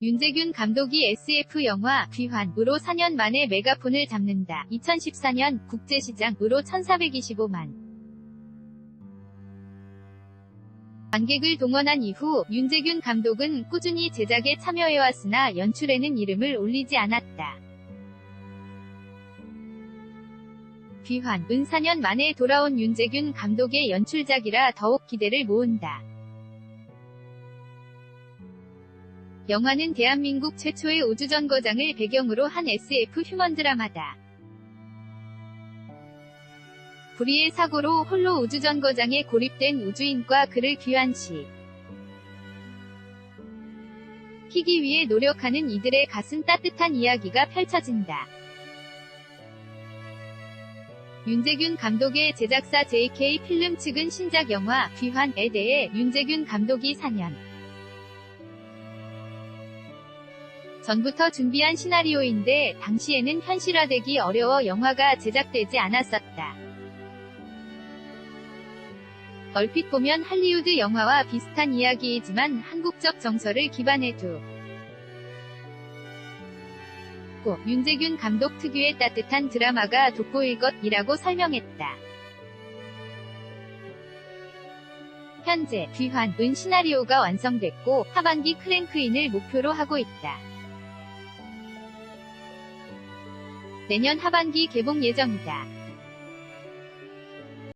윤재균 감독이 SF 영화 귀환으로 4년 만에 메가폰을 잡는다. 2014년 국제시장으로 1425만 관객을 동원한 이후 윤재균 감독은 꾸준히 제작에 참여해왔으나 연출에는 이름을 올리지 않았다. 귀환, 은 4년 만에 돌아온 윤재균 감독의 연출작이라 더욱 기대를 모은다. 영화는 대한민국 최초의 우주정거장을 배경으로 한 SF 휴먼 드라마다. 불의의 사고로 홀로 우주정거장에 고립된 우주인과 그를 귀환 시 희기 위해 노력하는 이들의 가슴 따뜻한 이야기가 펼쳐진다. 윤재균 감독의 제작사 JK 필름 측은 신작 영화 귀환에 대해 윤재균 감독이 4년 전부터 준비한 시나리오인데 당시에는 현실화되기 어려워 영화가 제작되지 않았었다. 얼핏 보면 할리우드 영화와 비슷한 이야기이지만 한국적 정서를 기반에 두고 윤재균 감독 특유의 따뜻한 드라마가 돋보일 것이라고 설명했다. 현재 귀환은 시나리오가 완성됐고 하반기 크랭크인을 목표로 하고 있다. 내년 하반기 개봉 예정이다.